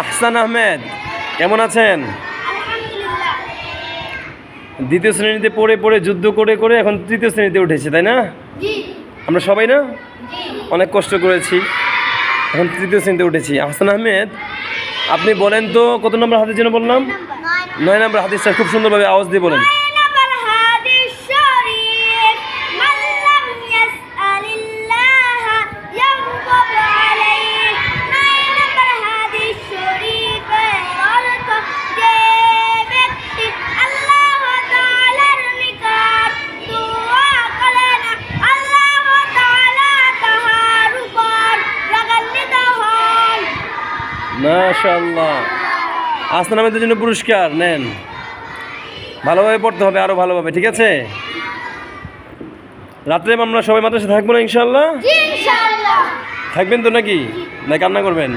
আহসান আহমেদ কেমন আছেন? দ্বিতীয় শ্রেণীতে পড়ে পড়ে যুদ্ধ করে করে এখন তৃতীয় শ্রেণীতে উঠেছে তাই না? আমরা সবাই না? অনেক কষ্ট করেছি। এখন তৃতীয় শ্রেণীতে উঠেছি। আহসান আহমেদ আপনি বলেন তো কত নম্বর হাতের জন্য বললাম? নয় নম্বর হাদিসটা খুব সুন্দরভাবে আওয়াজ দিয়ে বলেন। মাশাল্লাহ আহসান আহমেদের জন্য পুরস্কার নেন। ভালোভাবে পড়তে হবে আরও ভালোভাবে ঠিক আছে? রাত্রে আমরা সবাই মাদ্রাসা থাকব না ইনশাল্লাহ থাকবেন তো নাকি? না কান্না করবেন?